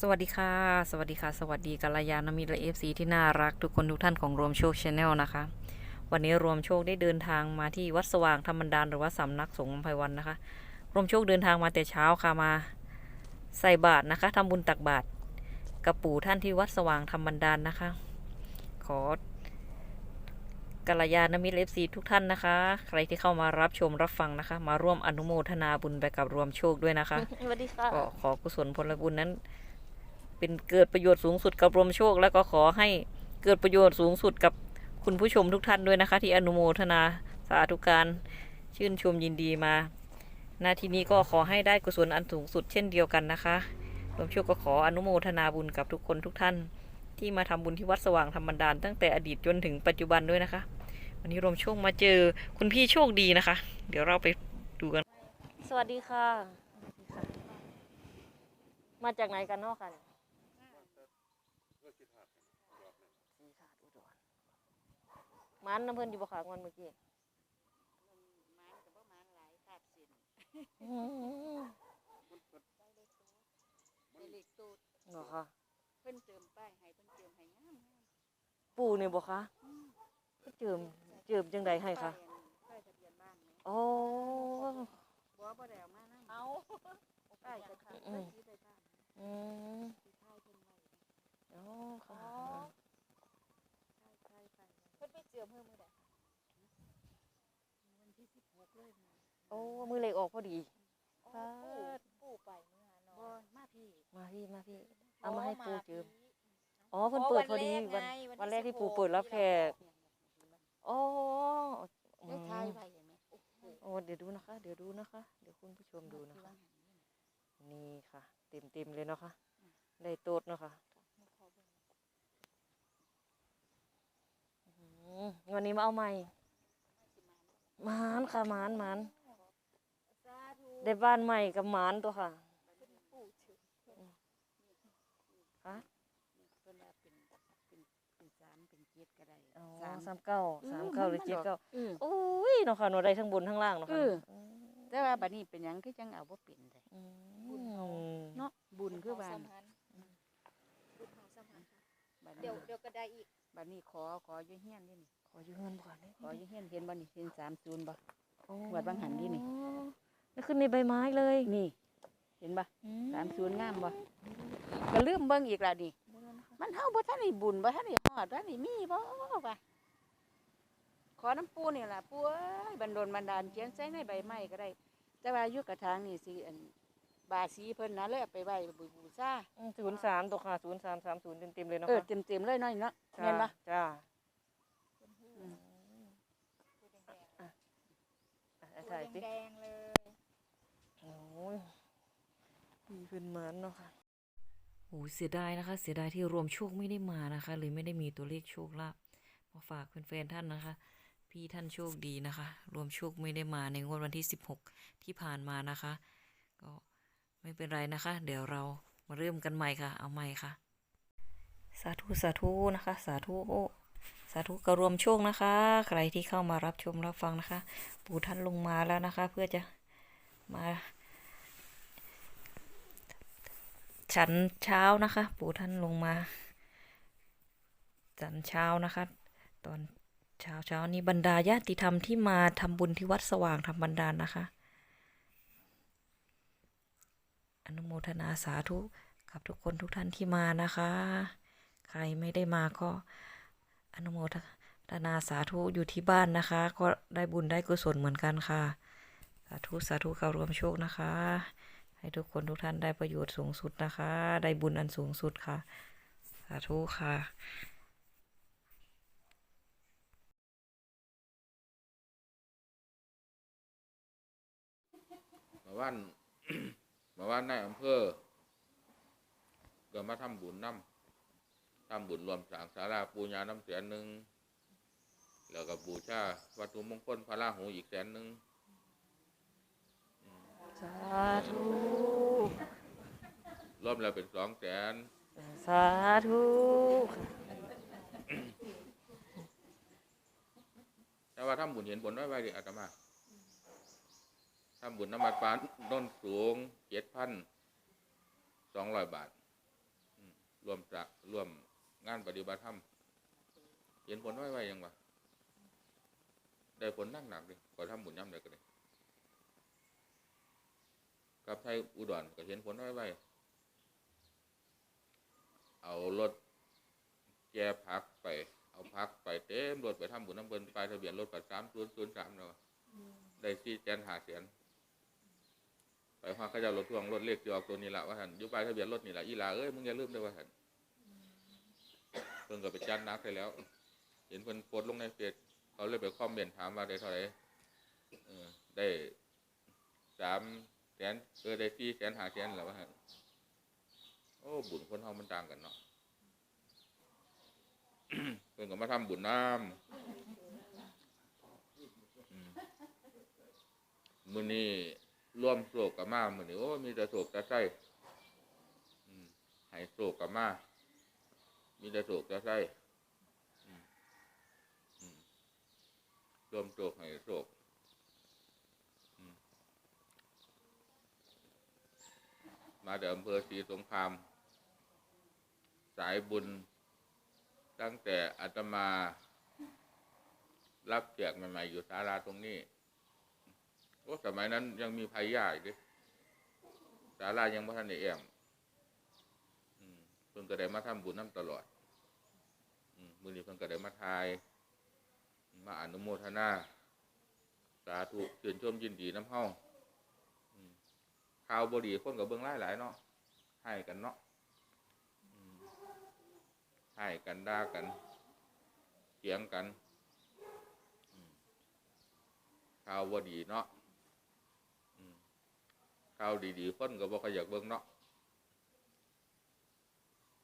สวัสดีค่ะ สวัสดีค่ะ สวัสดีกัลยาณมิตรและเอฟซีที่น่ารักทุกคนทุกท่านของรวมโชคชาแนลนะคะ วันนี้รวมโชคได้เดินทางมาที่วัดสว่างธรรมดานหรือว่าสำนักสงฆ์ลำไพวันนะคะ รวมโชคเดินทางมาแต่เช้าค่ะมาใส่บาตรนะคะทำบุญตักบาตรกับปู่ท่านที่วัดสว่างธรรมดานนะคะ ขอกัลยาณมิตรเอฟซีทุกท่านนะคะ ใครที่เข้ามารับชมรับฟังนะคะ มาร่วมอนุโมทนาบุญไปกับรวมโชคด้วยนะคะสวัสดีค่ะก็ขอกุศลผลบุญนั้น เป็นเกิดประโยชน์สูงสุดกับรวมโชค แล้วก็ขอให้เกิดประโยชน์สูงสุดกับคุณผู้ชมทุกท่านด้วยนะคะ ที่อนุโมทนาสาธุการชื่นชมยินดีมาหน้าที่นี้ก็ขอให้ได้กุศลอันสูงสุดเช่นเดียวกันนะคะรวมโชคก็ขออนุโมทนาบุญกับทุกคนทุกท่าน ที่มาทำบุญที่วัดสว่างธรรมดานตั้งแต่อดีตจนถึงปัจจุบันด้วยนะคะ วันนี้รวมโชคมาเจอคุณพี่โชคดีนะคะ เดี๋ยวเราไปดูกัน สวัสดีค่ะ มาจากไหนกันนาะค่ะสีขาดอุดร มันน้ำเพิ่นอยู่บ่ขางวันเมื่อกี้มันกับว่ามันหลายขาดสินอืมได้เล็กตูดเหรอคะเพิ่นเติมป้ายให้เพิ่นเติมให้งามงามปู่เนี่ยบ่คะเจิมเจิมจังใดให้คะป้ายทะเบียนบ้านไหมโอ้บ่บ่ได้เอามานำเอาป้ายทะเบียนอืเพิ่มนสิได้บ้าน อืม สิท้ายเพิ่นไว้ โอ้ค่ะ ท้ายท้ายไป เพิ่นไปเจือมือมือใด วันที่16เลยนะ โอ้มือเล็กออกพอดีอ๋อสาธุปู่ปู่ไปเมื่อเนาะบ่มาพี่มาพี่มาพี่ เอามาให้ปู่เจิมพี่อ๋อเพิ่นเปิดพอดีวัน วันแรกที่ปู่เปิดรับแขกโอ้อืได้มท้ายไว้เห็นไหมโอ้โหโอ้เดี๋ยวดูนะคะ เดี๋ยวดูนะคะ เดี๋ยวคุณผู้ชมดูนะคะ นี่ค่ะ เต็มเต็มๆเลยเนาะค่ะ ได้โต๊ดเนาะค่ะอื้อหือวันนี้มาเอาใหม่หมานค่ะหมานหมานสาธุ ได้บ้านใหม่กับหมานตัวค่ะปู่เชิญค่ะเพิ่นว่าเป็นเป็นเป็นสามเป็นเจ็ดก็ได้อ๋อสามสามเก้าสามเก้าหรือเจ็ดเก้าเออโอ้ยเนาะค่ะหนูได้ทั้งบนทั้งล่างเนาะค่ะเออแต่ว่าบัดนี้เป็นหยังคือจังเอาบ่เป็นเลยอืมเนาะบุญคือว่าสัมพันธ์บุญของสัมพันธ์ค่ะบัดเดี๋นี้ยวเดี๋ยวก็ได้อีกบัดนี้ขอขออยู่เฮียนนี่นี่ขอยืมเงินก่อนนี่ขออยู่เฮียนเห็นบ่นี่เห็น30บ่โอ้วัดบางหันนี่นี่ นี่ขึ้นในใบไม้เลยนี่ เห็นบ่อืมสามศูนย์งามบ่ก็ลืมเบิ่งอีกและนี่มันเฮาบ่ทันได้บุญบ่ทันได้ฮอดบ่ทันได้มีบ่ว่าขอน้ำปูนี่ล่ะปูเอ้ยบันดลบันดาลเขียนใส่ในใบไม้ก็ได้ แต่ว่าอยู่กระถางนี่สิอันบาสีเพิ่นนะเลยเอาไปไว้บูบูชาศูนย์สามตัวค่ะศูนย์สามสามศูนย์เต็มเต็มๆเลยเนาะเออค่ะเต็มๆเลยน้อยเนาะจ้าแม่นบ่จ้าอืมปู่แดงอะๆปู่ถ่ายสิแดงๆเลย โอ้ยขึ้นเหมือนเนาะค่ะโอ้เสียดายนะคะ เสียดายที่รวมโชคไม่ได้มานะคะเลยไม่ได้มีตัวเลขโชคลาภมาฝากแฟนๆท่านนะคะ พี่ท่านโชคดีนะคะ รวมโชคไม่ได้มาในงวดวันที่ 16 ที่ผ่านมานะคะ ก็ไม่เป็นไรนะคะ เดี๋ยวเรามาเริ่มกันใหม่ค่ะ เอาใหม่ค่ะ สาธุสาธุนะคะ สาธุสาธุกระรวมโชคนะคะ ใครที่เข้ามารับชมรับฟังนะคะ ปู่ท่านลงมาแล้วนะคะ เพื่อจะมา ฉันเช้านะคะ ปู่ท่านลงมา ฉันเช้านะคะ ตอนเช้าเช้านี้บรรดาญาติธรรมที่มาทำบุญที่วัดสว่างธรรมบันดาลนะคะ อนุโมทนาสาธุกับทุกคนทุกท่านที่มานะคะ ใครไม่ได้มาก็อนุโมทนาสาธุอยู่ที่บ้านนะคะ ก็ได้บุญได้กุศลเหมือนกันค่ะ สาธุสาธุกับรวมโชคนะคะ ให้ทุกคนทุกท่านได้ประโยชน์สูงสุดนะคะ ได้บุญอันสูงสุดค่ะ สาธุค่ะมาว่านมาว่านในอำเภอก็มาทำบุญน้ำทำบุญรวมสางศาลาปูญาน้ำแสนหนึ่งแล้วก็บูชาวัตถุมงคลพระราหูอีกแสนหนึ่ง สาธุรวมแล้วเป็นสองแสนสาธุแต่ว่าทำบุญเห็นผลไว้ไว้ดิอาตมาทำบุญน้ำมันปานต้นสูงเจ็ดพันสองร้อยบาทร่วมจะร่วมงานปฏิบัติธรรมเห็นผลไว้ไว้ยังวะได้ผลนักหนักเลยขอทำบุญย่ำเลยก็เลย กับไทยอุดรก็เห็นผลไว้ไว้เอารถแกพักไป เอาพักไปเต็มรถไปทำบุญน้ำเบินปลายทะเบียนรถปัดสามศูนย์ศูนย์สามเนาะได้สี่แสนหาเสียนไปว่าเขาเจะรถทวงรถเล็กจออกตัวนี้ละว่าหันอยุปลายทะเบียนรถนี่ละอีหลาเอ้ยมึงอย่าลืมด้วยว่าหันเพิ่นก็ไปจัดนักไปแล้ว เห็นเพิ่นโพสต์ลงในเฟซเขาเลยไปคอมเมนต์ถามว่าได้เท่าไหร่เออได้สามแส นเออได้สี่แสนหาแสนแล้วว่าโอ้บุญคนเฮามันต่างกันเนาะเพิ่นก็มาทำบุญน้ำอืมมื้อนี้ร่วมโศกกับมามื้อนี้โอ้มีแต่โศกแต่ไส้อืมให้โศกกับมา มีแต่โศกแต่ไส้อืมร่วมโศกให้โศกอืม มาจากอำเภอศรีสงคราม สายบุญ ตั้งแต่อาตมา รับแจกใหม่ๆอยู่ศาลาตรงนี้โอ้สมัยนั้นยังมีภัยยาอีกดิศาลายังไม่ทันได้แอมอืมเพิ่นก็ไดมาทำบุญน้ำตลอดมือนี้เพิ่นก็ไดมาทาย มาอนุโมทนา สาธุชื่นชมยินดีน้ำเฮาอืม ข่าวบดีคนกับเบิ่งหลายหลายเนาะให้กันเนาะให้กันด่ากันเถียงกันข่าวบดีเนาะข่าวดีๆคนก็บ่ค่อยอยากเบิ่งเนาะ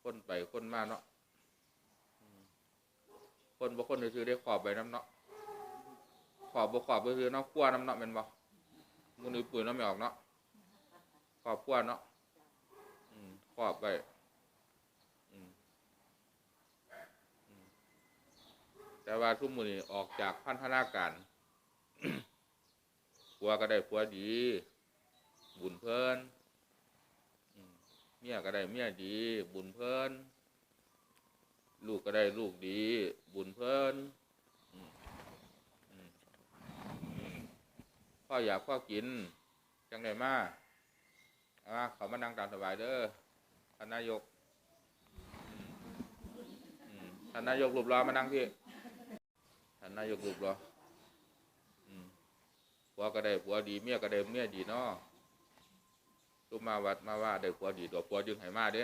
คนไปคนมาเนาะคนบ่คนซื้อได้ขอบไปน้ำเนาะขอบบ่ขอบก็คือเนาะขั้วน้ำเนาะแม่นบ่มื้อนี้ปุ๋ยนาะไม่ออกเนาะ ขอบขั้วเนาะอืมขอบไปแต่ว่าทุกมือนี้ออกจากพันธนาการผัวก็ได้ผัวดี บุญเพิ่นเมียก็ได้เมียดี บุญเพิ่นลูกก็ได้ลูกดี บุญเพิ่นพ่ออยากพ่อกิน จังไดมา อามาเขามานั่งตามสบายเด้อท่านนายกท่านนายกรูปรอมานั่งพี่ท่านนายกรูปรอผัวก็ได้ผัวดีเมียก็ได้เมียดีเนาะลูกมาวัดมาว่าได้ผัวดีตัวผัวจึงให้มาเด้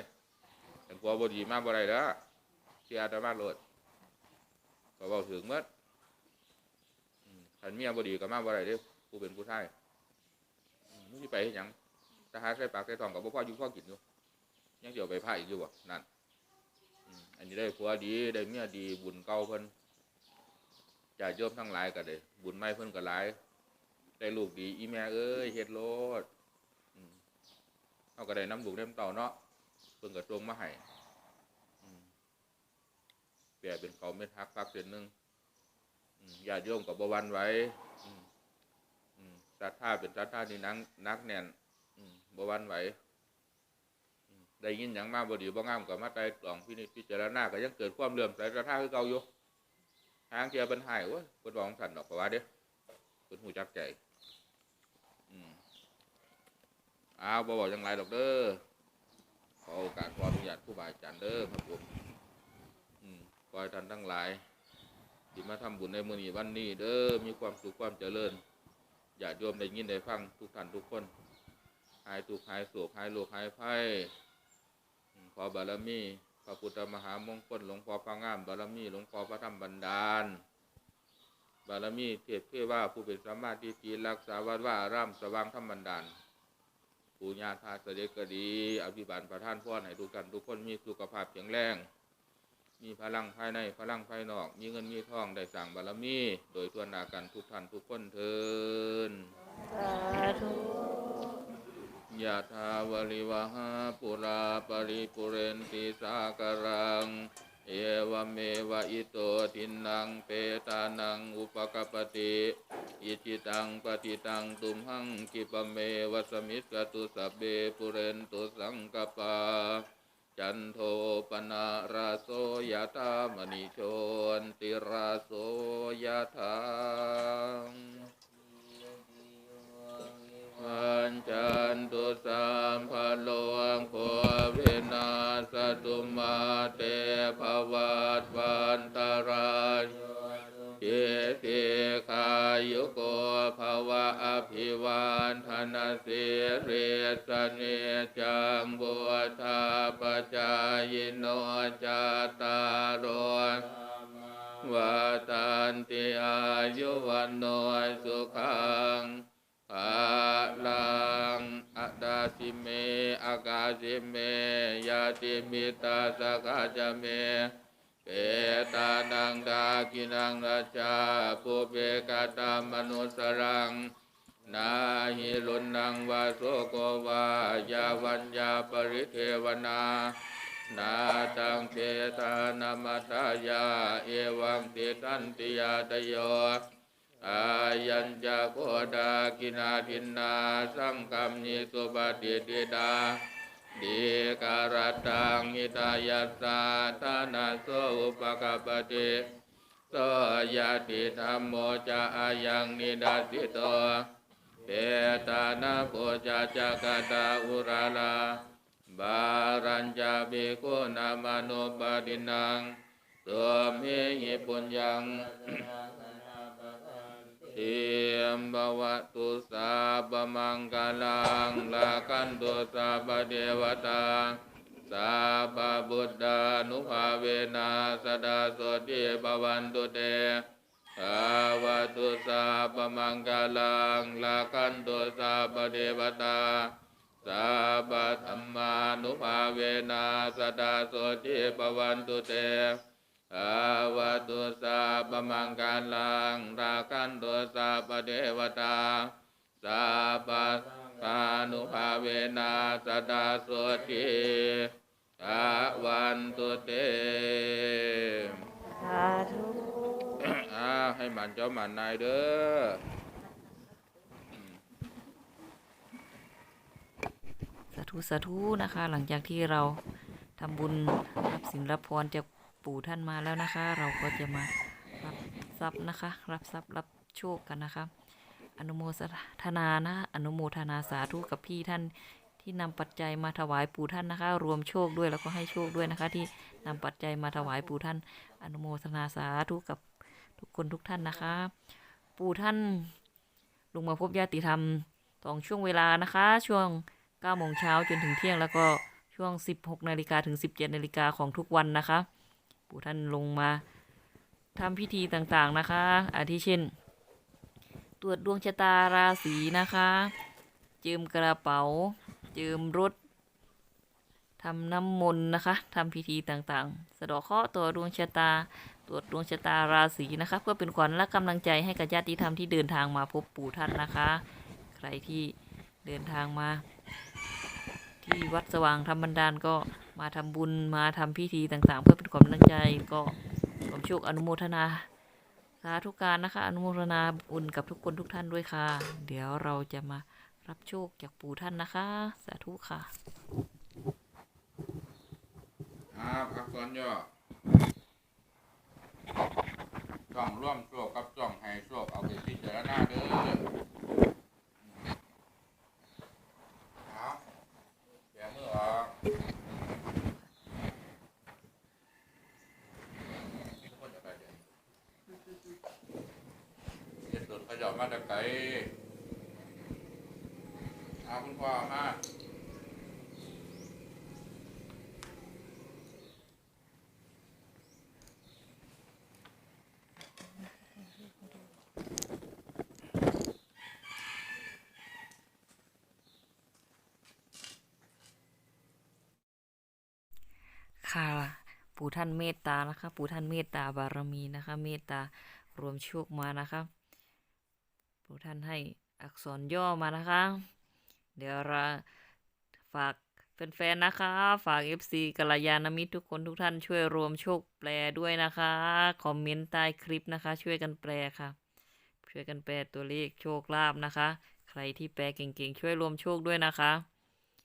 แต่ผัวบ่ดีมาบ่ได้เด้อเสียอาตมาโลดก็เว้าถึงหมดอืมคันเมียบ่ดีก็มาบ่ได้เด้ผู้เป็นผู้ชายอืมมึงสิไปเฮ็ดหยัง ทหาใส่ปากใส่ท้องกับพ่ออยู่พ่อกินอยู่ยังเดี๋ยวไปพาอีกอยู่บ่นั่นอันนี้ได้ผัวดีได้เมียดีบุญเก่าเพิ่นญาติโยมทั้งหลายก็ได้บุญใหม่เพิ่นก็หลาย ได้ลูกดี อีแม่เอ้ยเฮ็ดโลดเฮาก็ได้น้ำลูกน้ำเต่าเนาะเพิ่นก็ตรงมาให้อืมแปลเป็นเขาเม็ดฮักพักเส้นหนึงอืมญาติโยมก็บ่หวันไว้อืมอืมศรัทธาเป็นศรัทธาที่นักนักแน่น บวันไหวได้ยินอย่างมากบ่ดีบ่งามก็มาไต่ตรองพินิจพิจารณาก็ยังเกิดความเลื่อมใสศรัทธาคือเก่าอยู่ทางเทียเป็นหายโอ้ยเพิ่นบอกของท่นดอกกว่าเด้เพิ่นฮู้จักใจอ้าวบ่บอกจังไรดอกเด้อขอโอกาสขออนุญาตครูบาอาจารย์เด้อครับผมอืมขอให้ท่านทั้งหลายที่มาทำบุญในมือนี้วันนี้เด้อมีความสุขความเจริญญาติโยมได้ยินได้ฟังทุกท่านทุกคน หายทุกข์หายโศกหายโรคหายภัยขอบารมีพระพุทธมหามงคลหลวงพ่อพระงามบารมีหลวงพ่อพระธรรมบันดาล บารมีเทพเทว่าผู้เป็นสมมาธิจีรักษาวัดว่ารามสว่างธรรมบันดาลปู่ญาติพาเสด็จก็ดี อภิบาลประท่านพ่อให้ทุกท่านทุกคนมีสุขภาพแข็งแรง มีพลังภายในพลังภายนอก มีเงินมีทองได้สั่งบารมี โดยทั่วหน้ากันทุกท่านทุกคนเทินสาธุ ยะถาวริวหาปุราปริปุเรนติสากรัง เอวเมวะอิโตทินังเปตานังอุปกปปติอิจิตังปฏิตังตุมหังกิปเมวสมิสกตุสัพเบปุเรนตุสังกปา จันโทปนะราโสยตามณิโชนติราโสยถา อันจันตุสัมภโลงโควินาสตุมาเตภวัตวันตรายเยติขายุโกภวะอภิวานธนาสิเรสเนจังบุธาปจายโนจาตารโรวาตันติอายุวันโนสุขัง ลังอัดาสิเมอากาสิเมยาติมิตาสกาจเมเปตานังดากินังราชาปุเปกาตามนุสรังนาหิลุนังวาโสโกวายาวัญญาปริเทวนานาตังเทตานามัตายาเอวังติตันติยาตโย อายัญจโคดากินาทินนาสังกัมนิสุปฏิติดาดีการตังหิตายัสสาธานาโสอุปกปปติโสยติธรรมโมจะอายังนิดาสิโตเปตานาโพจาจักตาอุราลาบารัญจาภิกนามานุปดินังสวมเหหิปุญญัง เทียมบวตุสาบมังกาลังลากันตุสาบเดวตาสาบบุตตานุภาเวนะสดาสติบวันตุเตสาวตุสาบมังกาลังลากันตุสาบเดวตาสาบธรรมานุภาเวนะสดาสติปวันตุเต อาวตุสาปมังกาลังรากันตุสาปเทวตาสาบัธานุภาเวนะสดาโสติอาวันตุเตสาธุอ่าให้มันเจ้ามันนายเด้อสาธุสาธุนะคะ หลังจากที่เราทำบุญรับสินรับพรจาก ปู่ท่านมาแล้วนะคะ เราก็จะมารับทรัพย์นะคะ รับทรัพย์รับโชคกันนะคะ อนุโมทนานะอนุโมทนาสาธุกับพี่ท่านที่นำปัจจัยมาถวายปู่ท่านนะคะ รวมโชคด้วยแล้วก็ให้โชคด้วยนะคะ ที่นำปัจจัยมาถวายปู่ท่าน อนุโมทนาสาธุกับทุกคนทุกท่านนะคะ ปู่ท่านลงมาพบญาติธรรมตองช่วงเวลานะคะ ช่วง9โมงเช้าจนถึงเที่ยงแล้วก็ช่วง 16นาฬิกาถึง 17นาฬิกาของทุกวันนะคะ ปู่ท่านลงมาทำพิธีต่างๆนะคะ อาทิเช่น ตรวจดวงชะตาราศีนะคะ เจิมกระเป๋า เจิมรถทำน้ำมนต์นะคะทำพิธีต่างๆ สะดาะเคราะห์ตัวดวงชะตา ตรวจดวงชะตาราศีนะคะ เพื่อเป็นขวัญและกำลังใจให้กับญาติธรรมที่เดินทางมาพบปู่ท่านนะคะ ใครที่เดินทางมา ที่วัดสว่างธรรมบันดาลก็ มาทำบุญมาทำพิธีต่างๆ เพื่อเป็นความกำลังใจก็ผมโชคอนุโมทนาสาธุการนะคะ อนุโมทนาบุญกับทุกคนทุกท่านด้วยค่ะ เดี๋ยวเราจะมารับโชคจากปู่ท่านนะคะ สาธุค่ะอ่าพักก่อนย่อจ้องร่วมโชคกับจ้องให้โชคเอาไปพิจารณาเด้อเอาแกมือออกมีคนจะไปเดี๋ยวเจ็ดสุดเขาจะเอา มาจากไกลเอาคุณพ่อมาค่ะปู่ท่านเมตตานะคะ ปู่ท่านเมตตาบารมีนะคะ เมตตารวมโชคมานะคะ ปู่ท่านให้อักษรย่อมานะคะ เดี๋ยวเราฝากแฟนๆนะคะ ฝาก FC กัลยาณมิตรทุกคนทุกท่านช่วยรวมโชคแปลด้วยนะคะ คอมเมนต์ใต้คลิปนะคะ ช่วยกันแปลค่ะ ช่วยกันแปลตัวเลขโชคลาภนะคะ ใครที่แปลเก่งๆ ช่วยรวมโชคด้วยนะคะ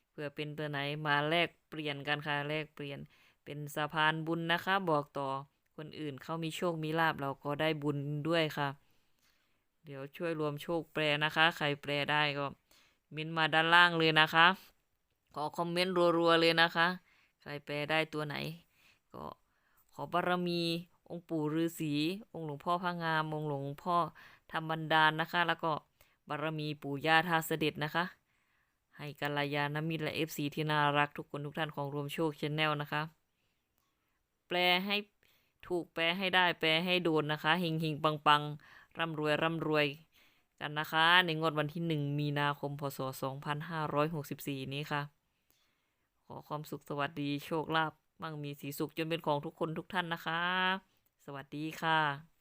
เผื่อเป็นตัวไหนมาแลกเปลี่ยนกันค่ะแลกเปลี่ยนเป็นสะพานบุญนะคะ บอกต่อคนอื่นเขามีโชคมีลาบเราก็ได้บุญด้วยค่ะ เดี๋ยวช่วยรวมโชคแปลนะคะ ใครแปลได้ก็ม้นมาด้านล่างเลยนะคะ ขอคอมเมนต์รัวๆเลยนะคะ ใครแปลได้ตัวไหน ก็ขอบารมีองค์ปู่ฤาษีองค์หลวงพ่อพระงามองค์หลวงพ่อธรรมบันดาลนะคะ แล้วก็บารมีปู่ย่าท่าเสด็จนะคะ ให้กัลยาณมิตรและเอฟซีที่น่ารักทุกคนทุกท่านของรวมโชคชแนลนะคะ แปลให้ถูกแปลให้ได้แปลให้โดนนะคะเฮงเฮงปังปัง ร่ำรวยร่ำรวยกันนะคะ ในงวดวันที่หนึ่งมีนาคม พศสองพันห้าร้อยหกสิบสี่นี้ค่ะ ขอความสุขสวัสดีโชคลาภมั่งมีสีสุขจนเป็นของทุกคนทุกท่านนะคะ สวัสดีค่ะ